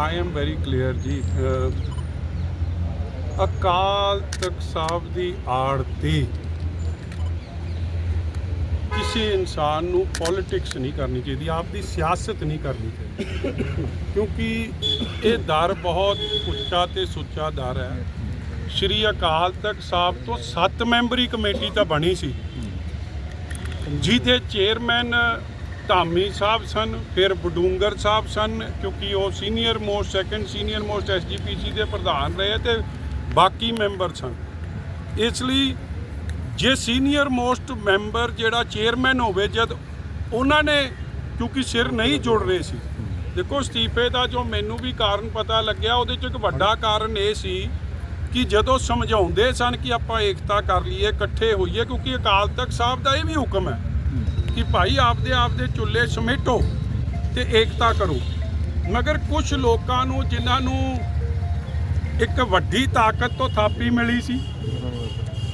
I am very clear ਜੀ ਅਕਾਲ ਤਖਤ ਸਾਹਿਬ ਦੀ ਆੜਤੀ ਕਿਸੇ ਇਨਸਾਨ ਨੂੰ ਪੋਲਿਟਿਕਸ ਨਹੀਂ ਕਰਨੀ ਚਾਹੀਦੀ ਆਪ ਦੀ ਸਿਆਸਤ ਨਹੀਂ ਕਰਨੀ ਚਾਹੀਦੀ। ਕਿਉਂਕਿ ਇਹ ਦਰ ਬਹੁਤ ਉੱਚਾ ਤੇ ਸੁੱਚਾ ਦਰ ਹੈ। ਸ਼੍ਰੀ ਅਕਾਲ ਤਖਤ ਸਾਹਿਬ ਤੋਂ 7 ਮੈਂਬਰੀ ਕਮੇਟੀ ਤਾਂ ਬਣੀ ਸੀ। ਜਿਹਦੇ ਚੇਅਰਮੈਨ ਧਾਮੀ ਸਾਹਿਬ ਸਨ, ਫਿਰ ਬਡੂੰਗਰ ਸਾਹਿਬ ਸਨ, ਕਿਉਂਕਿ ਉਹ senior most second senior most SGPC ਦੇ ਪ੍ਰਧਾਨ ਰਹੇ ਤੇ ਬਾਕੀ ਮੈਂਬਰ ਸਨ। ਇਸ ਲਈ ਜੇ ਸੀਨੀਅਰ ਮੋਸਟ ਮੈਂਬਰ ਜਿਹੜਾ ਚੇਅਰਮੈਨ ਹੋਵੇ, ਜਦ ਉਹਨਾਂ ਨੇ, ਕਿਉਂਕਿ ਸਿਰ ਨਹੀਂ ਜੁੜ ਰਹੇ ਸੀ। ਦੇਖੋ, ਅਸਤੀਫੇ ਦਾ ਜੋ ਮੈਨੂੰ ਵੀ ਕਾਰਨ ਪਤਾ ਲੱਗਿਆ, ਉਹਦੇ ਚ ਇੱਕ ਵੱਡਾ ਕਾਰਨ ਇਹ ਸੀ ਕਿ ਜਦੋਂ ਸਮਝਾਉਂਦੇ ਸਨ ਕਿ ਆਪਾਂ ਏਕਤਾ ਕਰ ਲਈਏ, ਇਕੱਠੇ ਹੋਈਏ, ਕਿਉਂਕਿ ਅਕਾਲ ਤਖਤ ਸਾਹਿਬ ਦਾ ਇਹ ਵੀ ਹੁਕਮ ਹੈ। ਕਿ ਭਾਈ ਆਪਦੇ ਆਪਦੇ ਚੁੱਲ੍ਹੇ ਸਮੇਟੋ ਤੇ ਏਕਤਾ ਕਰੋ। ਮਗਰ ਕੁਝ ਲੋਕਾਂ ਨੂੰ, ਜਿਨ੍ਹਾਂ ਨੂੰ ਇੱਕ ਵੱਡੀ ਤਾਕਤ ਤੋਂ ਥਾਪੀ ਮਿਲੀ ਸੀ,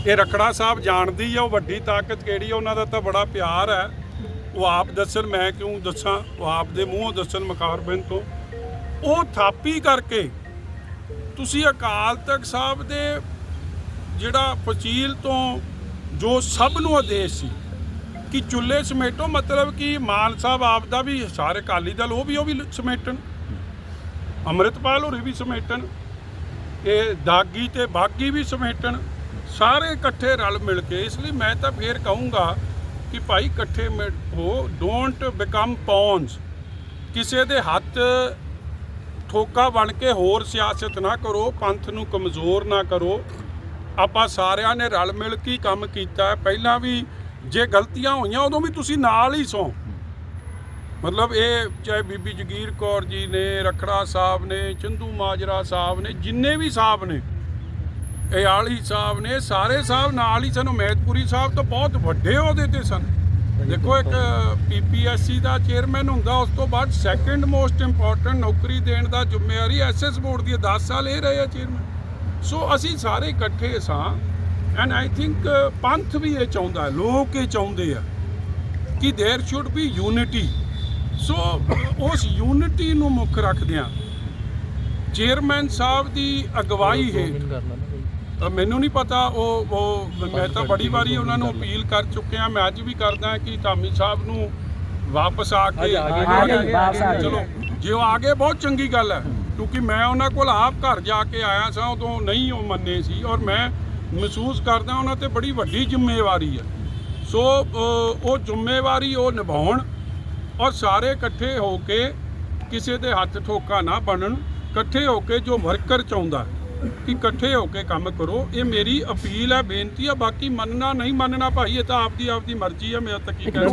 ਇਹ ਰਖੜਾ ਸਾਹਿਬ ਜਾਣਦੀ ਆ ਉਹ ਵੱਡੀ ਤਾਕਤ ਕਿਹੜੀ ਆ, ਉਹਨਾਂ ਦਾ ਤਾਂ ਬੜਾ ਪਿਆਰ ਹੈ ਉਹ ਆਪ ਦੱਸਣ, ਮੈਂ ਕਿਉਂ ਦੱਸਾਂ? ਉਹ ਆਪ ਦੇ ਮੂੰਹੋਂ ਦੱਸਣ ਮਕਾਰਬਿੰਦ ਤੋਂ। ਉਹ ਥਾਪੀ ਕਰਕੇ ਤੁਸੀਂ ਅਕਾਲ ਤਖਤ ਸਾਹਿਬ ਦੇ ਜਿਹੜਾ ਫਸੀਲ ਤੋਂ ਜੋ ਸਭ ਨੂੰ ਆਦੇਸ਼ ਸੀ ਕਿ ਚੁੱਲ੍ਹੇ ਸਮੇਟੋ, ਮਤਲਬ ਕਿ ਮਾਨ ਸਾਹਿਬ ਆਪ ਦਾ ਵੀ, ਸਾਰੇ ਅਕਾਲੀ ਦਲ, ਉਹ ਵੀ ਉਹ ਵੀ ਸਮੇਟਣ। ਅੰਮ੍ਰਿਤਪਾਲ ਹੋਰੀ ਵੀ ਸਮੇਟਣ। ਇਹ ਦਾਗੀ ਤੇ ਬਾਗੀ ਵੀ ਸਮੇਟਣ। ਸਾਰੇ ਇਕੱਠੇ ਰਲ ਮਿਲ ਕੇ, ਇਸ ਲਈ ਮੈਂ ਤਾਂ ਫੇਰ ਕਹੂੰਗਾ ਕਿ ਭਾਈ ਇਕੱਠੇ ਮਿਲ- ਹੋ ਡੋਂਟ ਬਿਕਮ ਪੌਨਸ ਕਿਸੇ ਦੇ ਹੱਥ ਠੋਕਾ ਬਣ ਕੇ ਹੋਰ ਸਿਆਸਤ ਨਾ ਕਰੋ, ਪੰਥ ਨੂੰ ਕਮਜ਼ੋਰ ਨਾ ਕਰੋ। ਆਪਾਂ ਸਾਰਿਆਂ ਨੇ ਰਲ ਮਿਲ ਕੇ ਕੰਮ ਕੀਤਾ। ਪਹਿਲਾਂ ਵੀ ਜੇ ਗਲਤੀਆਂ ਹੋਈਆਂ ਉਦੋਂ ਵੀ ਤੁਸੀਂ ਨਾਲ ਹੀ ਸੋ। ਮਤਲਬ ਇਹ ਚਾਹੇ ਬੀਬੀ ਜਗੀਰ ਕੌਰ ਜੀ ਨੇ ਰਖੜਾ ਸਾਹਿਬ ਨੇ ਚੰਦੂ ਮਾਜਰਾ ਸਾਹਿਬ ਨੇ ਜਿੰਨੇ ਵੀ ਸਾਹਿਬ ਨੇ ਇਹ ਆਲੀ ਸਾਹਿਬ ਨੇ ਸਾਰੇ ਸਾਹਿਬ ਨਾਲ ਹੀ ਸਨ। ਉਮੈਦਪੁਰੀ ਸਾਹਿਬ ਤੋਂ ਬਹੁਤ ਵੱਡੇ ਅਹੁਦੇ ਤੇ ਸਨ। ਦੇਖੋ ਇੱਕ ਪੀਪੀਐਸਸੀ ਦਾ ਚੇਅਰਮੈਨ ਹੁੰਦਾ ਉਸ ਤੋਂ ਬਾਅਦ ਸੈਕੰਡ ਮੋਸਟ ਇੰਪੋਰਟੈਂਟ ਨੌਕਰੀ ਦੇਣ ਦਾ ਜ਼ਿੰਮੇਵਾਰੀ ਐਸਐਸ ਬੋਰਡ ਦੀ ਹੈ। 10 ਸਾਲ ਇਹ ਰਹੇ ਆ ਚੇਅਰਮੈਨ। ਸੋ ਅਸੀਂ ਸਾਰੇ ਇਕੱਠੇ ਸਾਂ। ਐਂਡ ਆਈ ਥਿੰਕ ਪੰਥ ਵੀ ਇਹ ਚਾਹੁੰਦਾ ਹੈ, ਲੋਕ ਇਹ ਚਾਹੁੰਦੇ ਆ ਕਿ there should be unity so ਉਸ ਯੂਨਿਟੀ ਨੂੰ ਮੁੱਖ ਰੱਖਦਿਆਂ ਚੇਅਰਮੈਨ ਸਾਹਿਬ ਦੀ ਅਗਵਾਈ ਹੈ ਤਾਂ ਮੈਨੂੰ ਨਹੀਂ ਪਤਾ ਉਹ ਉਹ ਮੈਂ ਤਾਂ ਬੜੀ ਵਾਰੀ ਉਹਨਾਂ ਨੂੰ ਅਪੀਲ ਕਰ ਚੁੱਕਿਆ ਮੈਂ ਅੱਜ ਵੀ ਕਰਦਾ ਕਿ ਧਾਮੀ ਸਾਹਿਬ ਨੂੰ ਵਾਪਸ ਆ ਕੇ ਆ ਗਏ, ਵਾਪਸ ਆ ਗਏ। ਚਲੋ ਜੇ ਉਹ ਆ ਗਏ ਬਹੁਤ ਚੰਗੀ ਗੱਲ ਹੈ ਕਿਉਂਕਿ ਮੈਂ ਉਹਨਾਂ ਕੋਲ ਆਪ ਘਰ ਜਾ ਕੇ ਆਇਆ ਸਾਂ ਉਦੋਂ ਨਹੀਂ ਉਹ ਮੰਨੇ ਸੀ ਔਰ ਮੈਂ ਮਹਿਸੂਸ ਕਰਦਾ ਉਹਨਾਂ ਤੇ ਬੜੀ ਵੱਡੀ ਜ਼ਿੰਮੇਵਾਰੀ ਹੈ। ਸੋ ਉਹ ਜ਼ਿੰਮੇਵਾਰੀ ਉਹ ਨਿਭਾਉਣ ਔਰ ਸਾਰੇ ਇਕੱਠੇ ਹੋ ਕੇ ਕਿਸੇ ਦੇ ਹੱਥ ਠੋਕਾ ਨਾ ਬਣਨ ਇਕੱਠੇ ਹੋ ਕੇ ਜੋ ਵਰਕਰ ਚਾਹੁੰਦਾ ਕਿ ਇਕੱਠੇ ਹੋ ਕੇ ਕੰਮ ਕਰੋ ਇਹ ਮੇਰੀ ਅਪੀਲ ਹੈ ਬੇਨਤੀ ਹੈ। ਬਾਕੀ ਮੰਨਣਾ ਨਹੀਂ ਮੰਨਣਾ ਭਾਈ ਇਹ ਤਾਂ ਆਪਦੀ ਆਪਦੀ ਮਰਜ਼ੀ ਹੈ ਮੈਂ ਤਾਂ ਕੀ ਕਹਿ